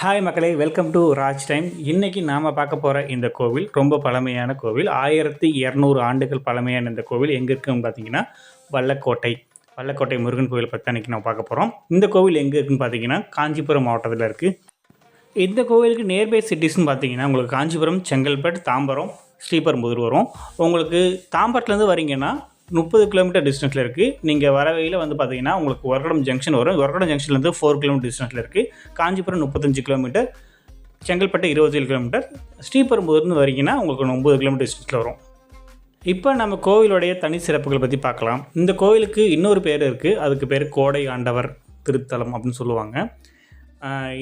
Hi மக்களே. Welcome to Raj time இன்றைக்கி நாம் பார்க்க போகிற இந்த கோவில் ரொம்ப பழமையான கோவில். ஆயிரத்தி இரநூறு ஆண்டுகள் பழமையான இந்த கோவில் எங்கே இருக்குன்னு பார்த்தீங்கன்னா வல்லக்கோட்டை வல்லக்கோட்டை முருகன் கோவில் பற்றி அன்றைக்கி நம்ம பார்க்க போகிறோம் இந்த கோவில் எங்கே இருக்குன்னு பார்த்தீங்கன்னா காஞ்சிபுரம் மாவட்டத்தில் இருக்குது இந்த கோவிலுக்கு நியர்பை சிட்டிஸ்னு பார்த்தீங்கன்னா உங்களுக்கு காஞ்சிபுரம் செங்கல்பட்டு தாம்பரம் ஸ்ரீபெரும்புதூர் வரும். உங்களுக்கு தாம்பரத்துலேருந்து வரீங்கன்னா முப்பது கிலோமீட்டர் டிஸ்டன்ஸில் இருக்குது நீங்கள் வர வழியில் வந்து பார்த்தீங்கன்னா உங்களுக்கு ஒரடம் ஜங்ஷன் வரும். ஒரடம் ஜங்ஷன்லேருந்து ஃபோர் கிலோமீட்டர் டிஸ்டன்ஸில் இருக்குது காஞ்சிபுரம் முப்பத்தஞ்சு கிலோமீட்டர் செங்கல்பட்டு இருபத்தேழு கிலோமீட்டர் ஸ்ரீபெரும்புதூர்னு வரீங்கன்னா உங்களுக்கு ஒம்பது கிலோமீட்டர் டிஸ்டன்ஸில் வரும். இப்போ நம்ம கோவிலுடைய தனி சிறப்புகள் பற்றி பார்க்கலாம். இந்த கோவிலுக்கு இன்னொரு பேர் இருக்குது அதுக்கு பேர் கோடை ஆண்டவர் திருத்தலம் அப்படின்னு சொல்லுவாங்க.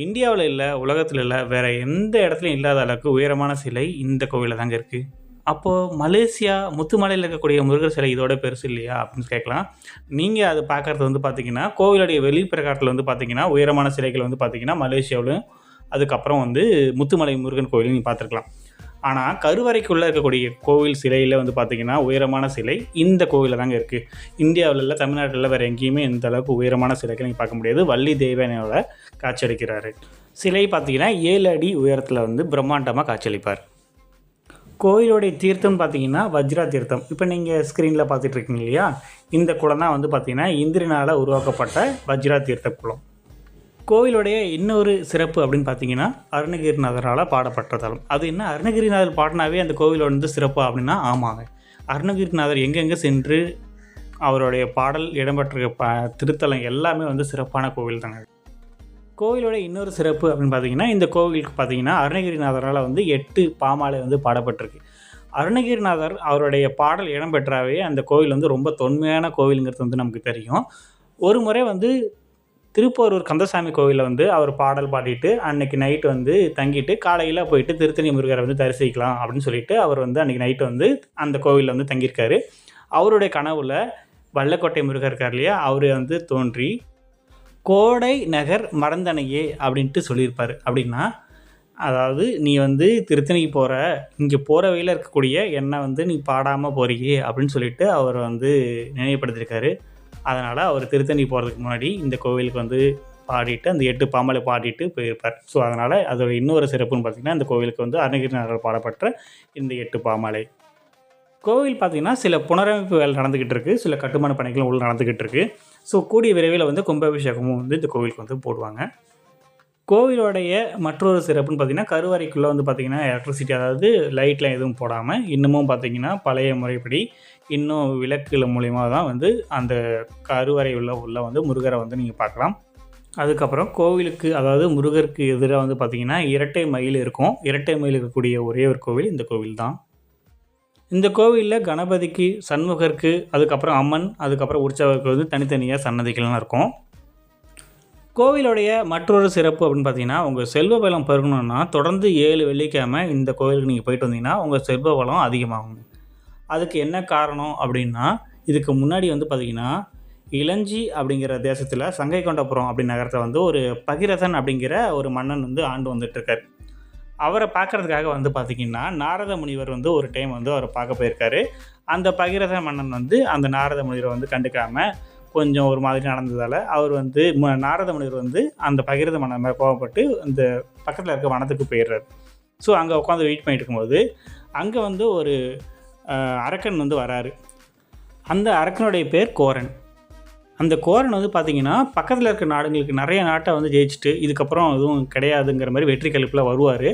இந்தியாவில் இல்லை உலகத்தில் இல்லை வேறு எந்த இடத்துலையும் இல்லாத அளவுக்கு உயரமான சிலை இந்த கோவிலில் தாங்க இருக்குது அப்போது மலேசியா முத்துமலையில் இருக்கக்கூடிய முருகர் சிலை இதோட பெருசு இல்லையா அப்படின்னு கேட்கலாம். நீங்கள் அது பார்க்குறது வந்து பார்த்தீங்கன்னா கோவிலுடைய வெளிப்பிரகாரத்தில் வந்து பார்த்தீங்கன்னா உயரமான சிலைகள் வந்து பார்த்தீங்கன்னா மலேசியாவிலும் அதுக்கப்புறம் வந்து முத்துமலை முருகன் கோவில் நீங்கள் பார்த்துருக்கலாம். ஆனால் கருவறைக்குள்ளே இருக்கக்கூடிய கோவில் சிலையில் வந்து பார்த்தீங்கன்னா உயரமான சிலை இந்த கோவிலில் தாங்க இருக்குது இந்தியாவில் தமிழ்நாட்டில் வேறு எங்கேயுமே இந்த அளவுக்கு உயரமான சிலைகள் நீங்கள் பார்க்க முடியாது. வள்ளி தேவனையோட காட்சியளிக்கிறாரு. சிலை பார்த்தீங்கன்னா ஏழு அடி உயரத்தில் வந்து பிரம்மாண்டமாக காட்சியளிப்பார். கோயிலுடைய தீர்த்தம்னு பார்த்தீங்கன்னா வஜ்ரா தீர்த்தம். இப்போ நீங்கள் ஸ்க்ரீனில் பார்த்துட்டு இருக்கீங்க இல்லையா? இந்த குளம் தான் வந்து பார்த்தீங்கன்னா இந்திரனால் உருவாக்கப்பட்ட வஜ்ரா தீர்த்த குளம். கோவிலுடைய இன்னொரு சிறப்பு அப்படின்னு பார்த்தீங்கன்னா அருணகிரிநாதரால் பாடப்பட்ட தலம் அது என்ன? அருணகிரிநாதர் பாடினாவே அந்த கோவிலோட வந்து சிறப்பு அப்படின்னா ஆமாங்க. அருணகிரிநாதர் எங்கெங்கே சென்று அவருடைய பாடல் இடம்பெற்ற ப திருத்தலம் எல்லாமே வந்து சிறப்பான கோவில் தாங்க. கோவிலோட இன்னொரு சிறப்பு அப்படின்னு பார்த்தீங்கன்னா இந்த கோவிலுக்கு பார்த்தீங்கன்னா அருணகிரிநாதரால் வந்து எட்டு பாமாலை வந்து பாடப்பட்டிருக்கு. அருணகிரிநாதர் அவருடைய பாடல் இடம்பெற்றாவே அந்த கோவில் வந்து ரொம்ப தொன்மையான கோவிலுங்கிறது வந்து நமக்கு தெரியும். ஒரு முறை வந்து திருப்போரூர் கந்தசாமி கோவிலில் வந்து அவர் பாடல் பாடிட்டு அன்னைக்கு நைட்டு வந்து தங்கிட்டு காலையில் போயிட்டு திருத்தணி முருகரை வந்து தரிசிக்கலாம் அப்படின்னு சொல்லிட்டு அவர் வந்து அன்றைக்கி நைட்டு வந்து அந்த கோவிலில் வந்து தங்கியிருக்காரு. அவருடைய கனவில் வல்லக்கோட்டை முருகர் இருக்கார் இல்லையா அவர் வந்து தோன்றி கோடை நகர் மறந்தனையே அப்படின்ட்டு சொல்லியிருப்பார். அப்படின்னா அதாவது நீ வந்து திருத்தணிக்கு போகிற இங்கே போகிற வழியில் இருக்கக்கூடிய என்னை வந்து நீ பாடாமல் போறியே அப்படின்னு சொல்லிட்டு அவர் வந்து நினைவுபடுத்தியிருக்காரு. அதனால் அவர் திருத்தணி போகிறதுக்கு முன்னாடி இந்த கோவிலுக்கு வந்து பாடிட்டு அந்த எட்டு பாம்பலை பாடிட்டு போயிருப்பார். ஸோ அதனால் அதோட இன்னொரு சிறப்புன்னு பார்த்திங்கன்னா இந்த கோவிலுக்கு வந்து அருணகிரிநாதர் பாடப்பட்ட இந்த எட்டு பாமாலை கோவில் பார்த்திங்கன்னா சில புனரமைப்பு வேலை நடந்துக்கிட்டு இருக்குது சில கட்டுமான பணிகளும் உள்ள நடந்துக்கிட்டு இருக்குது ஸோ கூடிய விரைவில் வந்து கும்பாபிஷேகமும் வந்து இந்த கோவிலுக்கு வந்து போடுவாங்க. கோவிலோடைய மற்றொரு சிறப்புன்னு பார்த்திங்கன்னா கருவறைக்குள்ளே வந்து பார்த்திங்கன்னா எலக்ட்ரிசிட்டி அதாவது லைட்லாம் எதுவும் போடாமல் இன்னமும் பார்த்திங்கன்னா பழைய முறைப்படி இன்னும் விளக்குகள் மூலிமா தான் வந்து அந்த கருவறை உள்ள உள்ள வந்து முருகரை வந்து நீங்கள் பார்க்கலாம். அதுக்கப்புறம் கோவிலுக்கு அதாவது முருகருக்கு எதிராக வந்து பார்த்திங்கன்னா இரட்டை மயில் இருக்கும். இரட்டை மயில் இருக்கக்கூடிய ஒரே ஒரு கோவில் இந்த கோவில் தான். இந்த கோவிலில் கணபதிக்கு சண்முகருக்கு அதுக்கப்புறம் அம்மன் அதுக்கப்புறம் உற்சவருக்கு வந்து தனித்தனியாக சன்னதிகள்லாம் இருக்கும். கோவிலுடைய மற்றொரு சிறப்பு அப்படின்னு பார்த்தீங்கன்னா உங்கள் செல்வ வளம் பெருகணுன்னா தொடர்ந்து ஏழு வெள்ளிக்கிழமை இந்த கோவிலுக்கு நீங்கள் போயிட்டு வந்தீங்கன்னா உங்கள் செல்வ வளம் அதிகமாகும். அதுக்கு என்ன காரணம் அப்படின்னா இதுக்கு முன்னாடி வந்து பார்த்திங்கன்னா இளஞ்சி அப்படிங்கிற தேசத்தில் சங்கை கொண்டபுரம் அப்படி நகரத்தை வந்து ஒரு பகிரதன் அப்படிங்கிற ஒரு மன்னன் வந்து ஆண்டு வந்துட்டுருக்கார் அவரை பார்க்குறதுக்காக வந்து பார்த்திங்கன்னா நாரத முனிவர் வந்து ஒரு டைம் வந்து அவரை பார்க்க போயிருக்காரு. அந்த பகிரத மன்னன் வந்து அந்த நாரத முனிவரை வந்து கண்டுக்காமல் கொஞ்சம் ஒரு மாதிரி நடந்ததால் அவர் வந்து நாரத முனிவர் வந்து அந்த பகிரத மன்னன் மேலே கோவப்பட்டு அந்த பக்கத்தில் இருக்க வனத்துக்கு போயிடுறாரு. ஸோ அங்கே உட்காந்து வெயிட் பண்ணிட்டு இருக்கும்போது அங்கே வந்து ஒரு அரக்கன் வந்து வராரு. அந்த அரக்கனுடைய பேர் கோரன். அந்த கோரன் வந்து பார்த்தீங்கன்னா பக்கத்தில் இருக்க நாடுங்களுக்கு நிறைய நாட்டை வந்து ஜெயிச்சுட்டு இதுக்கப்புறம் எதுவும் கிடையாதுங்கிற மாதிரி வெற்றி கழிப்பில் வருவார்.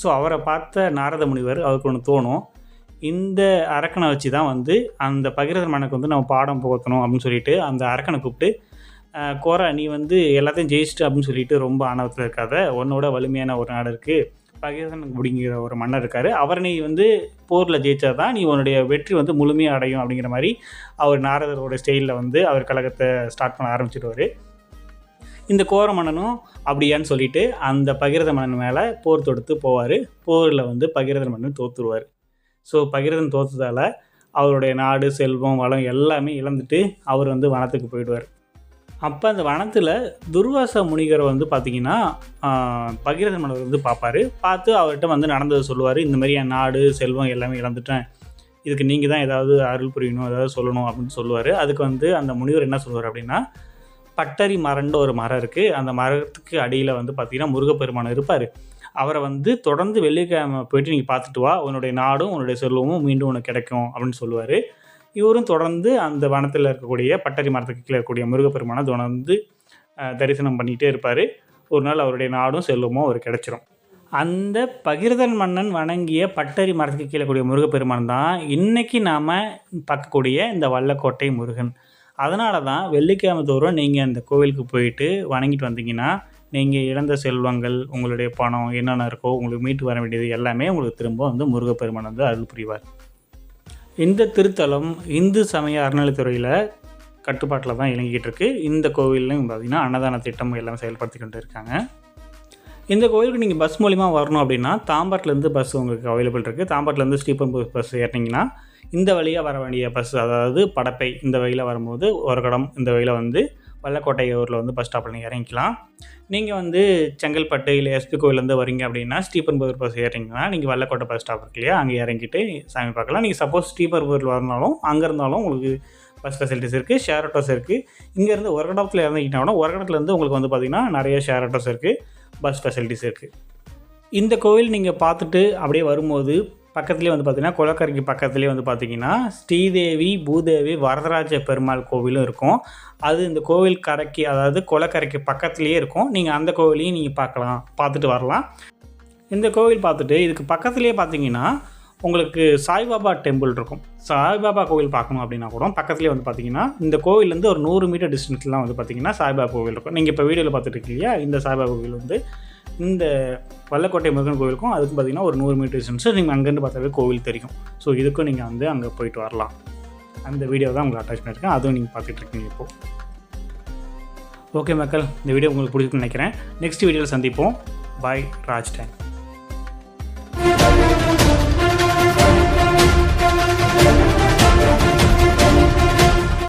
ஸோ அவரை பார்த்த நாரத முனிவர் அவருக்கு ஒன்று தோணும். இந்த அரக்கனை வச்சு தான் வந்து அந்த பகிரத மனக்கு வந்து நம்ம பாடம் புகத்தணும் அப்படின்னு சொல்லிட்டு அந்த அரக்கனை கூப்பிட்டு கோரா நீ வந்து எல்லாத்தையும் ஜெயிச்சிட்டு அப்படின்னு சொல்லிட்டு ரொம்ப ஆணவத்தில் இருக்காத. உன்னோட வலிமையான ஒரு நாடு இருக்குது பகிரதன் அப்படிங்கிற ஒரு மன்னர் இருக்கார். அவர் நீ வந்து போரில் ஜெயித்தா தான் நீ உன்னுடைய வெற்றி வந்து முழுமையாக அடையும் அப்படிங்கிற மாதிரி அவர் நாரதரோட ஸ்டைலில் வந்து அவர் கழகத்தை ஸ்டார்ட் பண்ண ஆரம்பிச்சிடுவார். இந்த கோர மன்னனும் அப்படியான்னு சொல்லிட்டு அந்த பகிரத மன்னன் மேலே போர் தொடுத்து போவார். போரில் வந்து பகிரத மன்னன் தோத்துருவார். ஸோ பகிரதன் தோத்ததால் அவருடைய நாடு செல்வம் வளம் எல்லாமே இழந்துட்டு அவர் வந்து வனத்துக்கு போயிடுவார். அப்போ அந்த வனத்தில் துர்வாச முனிகரை வந்து பார்த்தீங்கன்னா ஆஹ், பகீரதன் மன்னர் வந்து பார்ப்பாரு பார்த்து அவர்கிட்ட வந்து நடந்ததை சொல்லுவார். இந்தமாரி என் நாடு செல்வம் எல்லாமே இழந்துட்டேன். இதுக்கு நீங்கள் தான் ஏதாவது அருள் புரியணும் ஏதாவது சொல்லணும் அப்படின்னு சொல்லுவார். அதுக்கு வந்து அந்த முனிவர் என்ன சொல்லுவார் அப்படின்னா பட்டரி மரம்னு ஒரு மரம் இருக்குது அந்த மரத்துக்கு அடியில் வந்து பார்த்திங்கன்னா முருகப்பெருமான் இருப்பார். அவரை வந்து தொடர்ந்து வெள்ளிக்கிழமை போயிட்டு நீங்கள் பார்த்துட்டு வா. உன்னுடைய நாடும் உன்னுடைய செல்வமும் மீண்டும் உனக்கு கிடைக்கும் அப்படின்னு சொல்லுவார். இவரும் தொடர்ந்து அந்த வனத்தில் இருக்கக்கூடிய பட்டரி மரத்துக்கு கீழே இருக்கக்கூடிய முருகப்பெருமானை தொடர்ந்து தரிசனம் பண்ணிகிட்டே இருப்பார். ஒரு நாள் அவருடைய நாடும் செல்வமும் அவர் கிடச்சிரும். அந்த பகிர்தன் மன்னன் வணங்கிய பட்டரி மரத்துக்கு கீழே கூடிய முருகப்பெருமான் தான் இன்றைக்கி நாம் பார்க்கக்கூடிய இந்த வல்லக்கோட்டை முருகன். அதனால தான் வெள்ளிக்கிழமை தோறும் நீங்கள் அந்த கோவிலுக்கு போயிட்டு வணங்கிட்டு வந்தீங்கன்னா நீங்கள் இழந்த செல்வங்கள் உங்களுடைய பணம் என்னென்ன இருக்கோ உங்களுக்கு மீட்டு வர வேண்டியது எல்லாமே உங்களுக்கு திரும்ப வந்து முருகப்பெருமான் வந்து அருள் புரிவார். இந்த திருத்தலம் இந்து சமய அறநிலைத்துறையில் கட்டுப்பாட்டில் தான் இயங்கிக்கிட்டு இருக்கு. இந்த கோவில்லையும் பார்த்திங்கன்னா அன்னதான திட்டம் எல்லாம் செயல்படுத்தி கொண்டு இருக்காங்க. இந்த கோவிலுக்கு நீங்கள் பஸ் மூலிமா வரணும் அப்படின்னா தாம்பாட்டிலேருந்து பஸ் உங்களுக்கு அவைலபிள் இருக்குது தாம்பாட்டிலேருந்து ஸ்ரீபெரும்பு பஸ் ஏறினீங்கன்னா இந்த வழியாக வர வேண்டிய பஸ் அதாவது படப்பை இந்த வழியில் வரும்போது ஒரு கடம் இந்த வழியில் வந்து வல்லக்கோட்டை ஊரில் வந்து பஸ் ஸ்டாப்பில் நீங்கள் இறங்கிக்கலாம். நீங்கள் வந்து செங்கல்பட்டு இல்லை எஸ்பி கோவிலேருந்து வரீங்க அப்படின்னா ஸ்ரீபெரும்புதூர் பஸ் ஏறிங்கன்னா நீங்கள் வல்லக்கோட்டை பஸ் ஸ்டாப் இருக்கு இல்லையா? அங்கே இறங்கிட்டு சாமி பார்க்கலாம். நீங்கள் சப்போஸ் ஸ்ரீபெரும்புதூர் வரனாலும் அங்கே இருந்தாலும் உங்களுக்கு பஸ் ஃபெசிலிட்டிஸ் இருக்குது ஷேர் ஆட்டோஸ் இருக்குது இங்கேருந்து ஒரகடத்தில் இறங்கிட்டா ஒரு ஒரகடத்துலேருந்து உங்களுக்கு வந்து பார்த்திங்கன்னா நிறைய ஷேர் ஆட்டோஸ் இருக்குது பஸ் ஃபெசிலிட்டிஸ் இருக்குது இந்த கோவில் நீங்கள் பார்த்துட்டு அப்படியே வரும்போது பக்கத்துலேயே வந்து பார்த்தீங்கன்னா குளக்கரைக்கு பக்கத்துலேயே வந்து பார்த்தீங்கன்னா ஸ்ரீதேவி பூதேவி வரதராஜ பெருமாள் கோவிலும் இருக்கும். அது இந்த கோவில் கரைக்கு அதாவது குளக்கரைக்கு பக்கத்துலேயே இருக்கும். நீங்கள் அந்த கோவிலையும் நீங்கள் பார்க்கலாம் பார்த்துட்டு வரலாம். இந்த கோவில் பார்த்துட்டு இதுக்கு பக்கத்துலேயே பார்த்தீங்கன்னா உங்களுக்கு சாய்பாபா டெம்பிள் இருக்கும். சாய்பாபா கோவில் பார்க்கணும் அப்படின்னா கூட பக்கத்துலேயே வந்து பார்த்தீங்கன்னா இந்த கோவிலேருந்து ஒரு நூறு மீட்டர் டிஸ்டன்ஸ்லாம் வந்து பார்த்தீங்கன்னா சாய்பாபா கோவில் இருக்கும். நீங்கள் இப்போ வீடியோவில் பார்த்துட்டு இருக்கீங்க இந்த சாய்பாபா கோவில் வந்து இந்த வல்லக்கோட்டை முருகன் கோவிலுக்கும் அதுக்கு பார்த்தீங்கன்னா ஒரு நூறு மீட்டர் டிஸ்டன்ஸ் நீங்கள் அங்கேருந்து பார்த்தாவே கோவில் தெரியும். ஸோ இதுக்கும் நீங்கள் வந்து அங்கே போயிட்டு வரலாம். அந்த வீடியோ தான் உங்களுக்கு அட்டாச் பண்ணியிருக்கேன். அதுவும் நீங்கள் பார்த்துட்டு இருக்கீங்க இப்போது ஓகே மக்கள் இந்த வீடியோ உங்களுக்கு பிடிக்கும்னு நினைக்கிறேன். நெக்ஸ்ட் வீடியோவில் சந்திப்போம். பாய் ராஜ் டேங்க்